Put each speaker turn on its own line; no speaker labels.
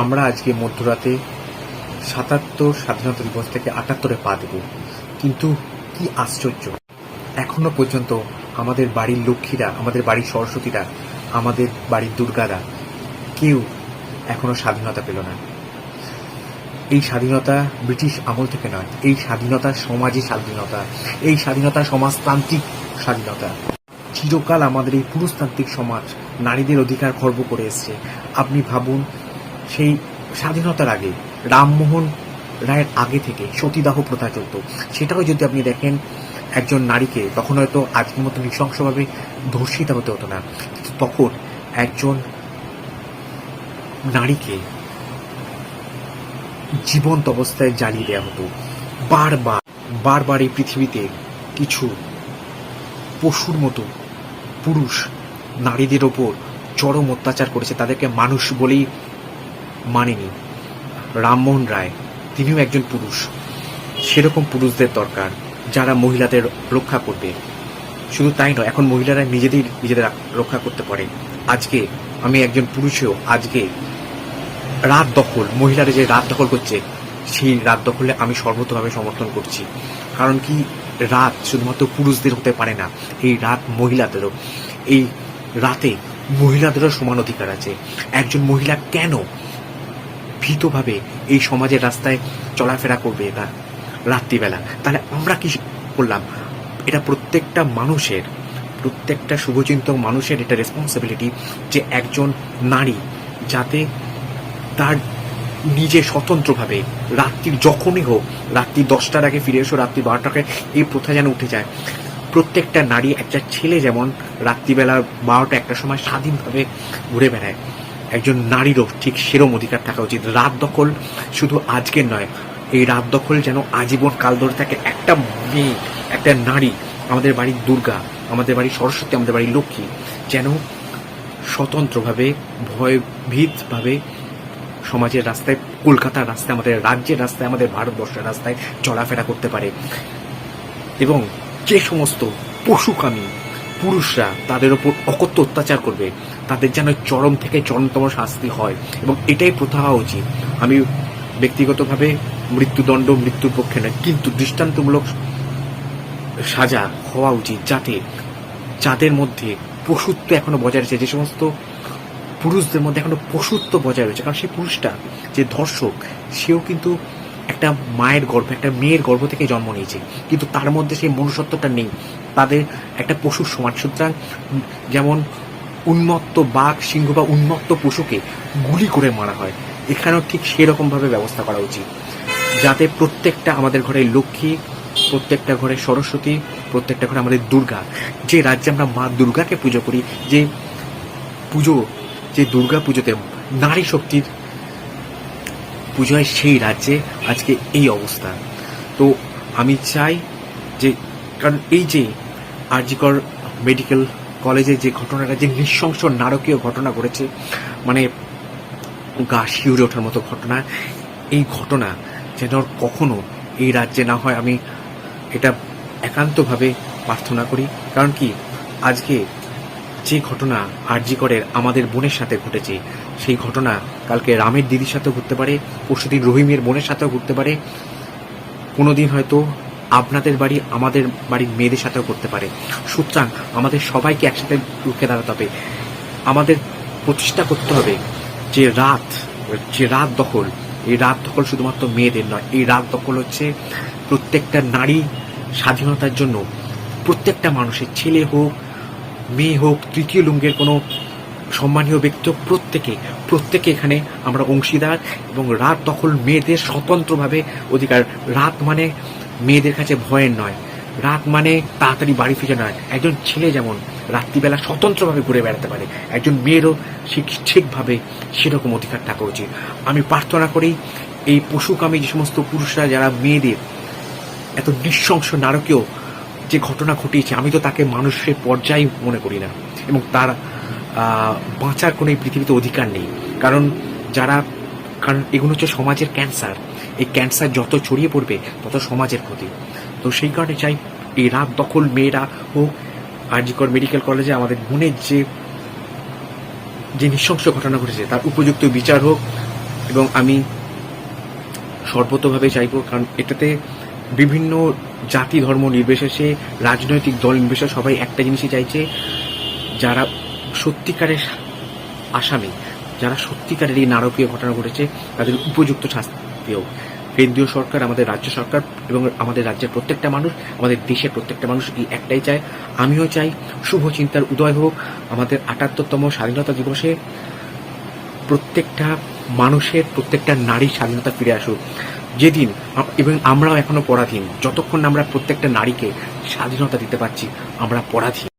আমরা আজকে মধ্যরাতে সাতাত্তর স্বাধীনতা দিবস থেকে আটাত্তরে পা দেব। কিন্তু কি আশ্চর্য, এখনও পর্যন্ত আমাদের বাড়ির লক্ষ্মীরা, আমাদের বাড়ির সরস্বতীরা, আমাদের বাড়ির দুর্গারা কেউ এখনও স্বাধীনতা পেল না। এই স্বাধীনতা ব্রিটিশ আমল থেকে নয়, এই স্বাধীনতা সমাজী স্বাধীনতা, এই স্বাধীনতা সমাজতান্ত্রিক স্বাধীনতা। চিরকাল আমাদের এই পুরুষতান্ত্রিক সমাজ নারীদের অধিকার খর্ব করে এসছে। আপনি ভাবুন সেই স্বাধীনতার আগে, রামমোহন রায়ের আগে থেকে সতীদাহ প্রথা চলত। সেটাও যদি আপনি দেখেন, একজন নারীকে তখন হয়তো আজকের মতো নৃশংসভাবে ধর্ষিত হতে হতো না। তখন একজন নারীকে জীবন্ত অবস্থায় জ্বালিয়ে দেওয়া হতো। বারবার বারবার এই পৃথিবীতে কিছু পশুর মতো পুরুষ নারীদের ওপর চরম অত্যাচার করেছে। তাদেরকে মানুষ বলেই মানেনি। রামমোহন রায়, তিনিও একজন পুরুষ। সেরকম পুরুষদের দরকার যারা মহিলাদের রক্ষা করবে। শুধু তাই নয়, এখন মহিলারা নিজেদের নিজেদের রক্ষা করতে পারে। আজকে আমি একজন পুরুষেও আজকে রাত দখল মহিলারা যে রাত দখল করছে, সেই রাত দখলে আমি সর্বতভাবে সমর্থন করছি। কারণ কি, রাত শুধুমাত্র পুরুষদের হতে পারে না, এই রাত মহিলাদেরও, এই রাতে মহিলাদেরও সমান অধিকার আছে। একজন মহিলা কেন ভীতভাবে এই সমাজের রাস্তায় চলাফেরা করবে না রাত্রিবেলা। তাহলে আমরা কি করলাম? এটা প্রত্যেকটা মানুষের, প্রত্যেকটা শুভচিন্তক মানুষের এটা রেসপন্সিবিলিটি যে একজন নারী যাতে তার নিজে স্বতন্ত্রভাবে রাত্রির যখনই হোক, রাত্রি দশটার আগে ফিরে এসো, রাত্রি বারোটাকে এই প্রথা যেন উঠে যায়। প্রত্যেকটা নারী, একটা ছেলে যেমন রাত্রিবেলা বারোটা একটা সময় স্বাধীনভাবে ঘুরে বেড়ায়। একজন নারীরও ঠিক সেরম অধিকার থাকা উচিত। রাত দখল শুধু আজকের নয়, এই রাত দখল যেন আজীবন কাল ধরে থাকে। একটা মেয়ে, একটা নারী, আমাদের বাড়ির দুর্গা, আমাদের বাড়ির সরস্বতী, আমাদের বাড়ির লক্ষ্মী যেন স্বতন্ত্রভাবে, ভয়ভীতভাবে সমাজের রাস্তায়, কলকাতার রাস্তায়, আমাদের রাজ্যের রাস্তায়, আমাদের ভারতবর্ষের রাস্তায় চলাফেরা করতে পারে। এবং যে সমস্ত পশুকামী পুরুষরা তাদের ওপর অকথ্য অত্যাচার করবে। তাদের যেন চরম থেকে চরমতম শাস্তি হয় এবং এটাই প্রথা হওয়া উচিত। আমি ব্যক্তিগতভাবে মৃত্যুদণ্ড, মৃত্যুর পক্ষে নয়, কিন্তু দৃষ্টান্তমূলক সাজা হওয়া উচিত যাতে যাদের মধ্যে পশুত্ব এখনও বজায় রয়েছে, যে সমস্ত পুরুষদের মধ্যে এখনও পশুত্ব বজায় রয়েছে, কারণ সেই পুরুষটা যে ধর্ষক, সেও কিন্তু একটা মায়ের গর্ভ, একটা মেয়ের গর্ভ থেকে জন্ম নিয়েছে। কিন্তু তার মধ্যে সেই মনুষ্যত্বটা নেই। তাদের একটা পশুর সমাজ সুতরাং যেমন উন্মত্ত বাঘ, সিংহ বা উন্মত্ত পশুকে গুলি করে মারা হয়, এখানেও ঠিক সেরকমভাবে ব্যবস্থা করা উচিত। যাতে প্রত্যেকটা আমাদের ঘরে লক্ষ্মী, প্রত্যেকটা ঘরে সরস্বতী, প্রত্যেকটা ঘরে আমাদের দুর্গা। যে রাজ্যে আমরা মা দুর্গাকে পুজো করি, যে পুজো, যে দুর্গা পুজোতে নারী শক্তির পুজোয় সেই রাজ্যে আজকে এই অবস্থা। তো আমি চাই যে, কারণ এই যে আরজিকর মেডিকেল কলেজে যে ঘটনাটা যে নৃশংস নারকীয় ঘটনা ঘটেছে মানে গা শিউরে ওঠার মতো ঘটনা, এই ঘটনা যেন কখনো এই রাজ্যে না হয়, আমি এটা একান্তভাবে প্রার্থনা করি। কারণ কি, আজকে যে ঘটনা আরজি করের আমাদের বোনের সাথে ঘটেছে, সেই ঘটনা কালকে রামের দিদির সাথেও ঘটতে পারে, পরশুদিন রহিমের বোনের সাথেও ঘটতে পারে, কোনোদিন হয়তো আপনাদের বাড়ি, আমাদের বাড়ির মেয়েদের সাথেও করতে পারে। সুতরাং আমাদের সবাইকে একসাথে রুখে দাঁড়াতে হবে। আমাদের প্রতিষ্ঠা করতে হবে যে রাত যে রাত দখল। এই রাত দখল শুধুমাত্র মেয়েদের নয়, এই রাত দখল হচ্ছে প্রত্যেকটা নারী স্বাধীনতার জন্য, প্রত্যেকটা মানুষের, ছেলে হোক মেয়ে হোক, তৃতীয় লিঙ্গের কোনো সম্মানীয় ব্যক্তি হোক, প্রত্যেকে প্রত্যেকে এখানে আমরা অংশীদার এবং রাত দখল মেয়েদের স্বতন্ত্রভাবে অধিকার। রাত মানে মেয়েদের কাছে ভয়ের নয়। রাত মানে তাড়াতাড়ি বাড়ি ফিরে নয়। একজন ছেলে যেমন রাত্রিবেলা স্বতন্ত্রভাবে ঘুরে বেড়াতে পারে, একজন মেয়েরও ঠিক ঠিকভাবে সেরকম অধিকার থাকা উচিত। আমি প্রার্থনা করি, এই পশুকামী যে সমস্ত পুরুষরা, যারা মেয়েদের এত নৃশংস নারকীয় যে ঘটনা ঘটিয়েছে, আমি তো তাকে মানুষের পর্যায়ে মনে করি না। এবং তার বাঁচার কোনো এই পৃথিবীতে অধিকার নেই। কারণ যারা, কারণ এগুলো হচ্ছে সমাজের ক্যান্সার। এই ক্যান্সার যত ছড়িয়ে পড়বে, তত সমাজের ক্ষতি। তো সেই কারণে চাই, এই রাত দখল মেয়েরা হোক আরজিকর মেডিকেল কলেজে আমাদের বোনের যে যে নৃশংস ঘটনা ঘটেছে, তার উপযুক্ত বিচার হোক। এবং আমি সর্বতভাবে চাইব, কারণ এটাতে বিভিন্ন জাতি, ধর্ম নির্বিশেষে রাজনৈতিক দল নির্বিশেষে সবাই একটা জিনিসই চাইছে, যারা সত্যিকারের আসামি, যারা সত্যিকারের এই নারকীয় ঘটনা ঘটেছে, তাদের উপযুক্ত শাস্তি হোক। কেন্দ্রীয় সরকার, আমাদের রাজ্য সরকার এবং আমাদের রাজ্যের প্রত্যেকটা মানুষ, আমাদের দেশের প্রত্যেকটা মানুষ এই একটাই চায়। আমিও চাই শুভ চিন্তার উদয় হোক। আমাদের আটাত্তরতম স্বাধীনতা দিবসে প্রত্যেকটা মানুষের, প্রত্যেকটা নারীর স্বাধীনতা ফিরে আসুক। যেদিন এবং আমরাও এখনও পরাধীন। যতক্ষণ আমরা প্রত্যেকটা নারীকে স্বাধীনতা দিতে পারছি আমরা পরাধীন।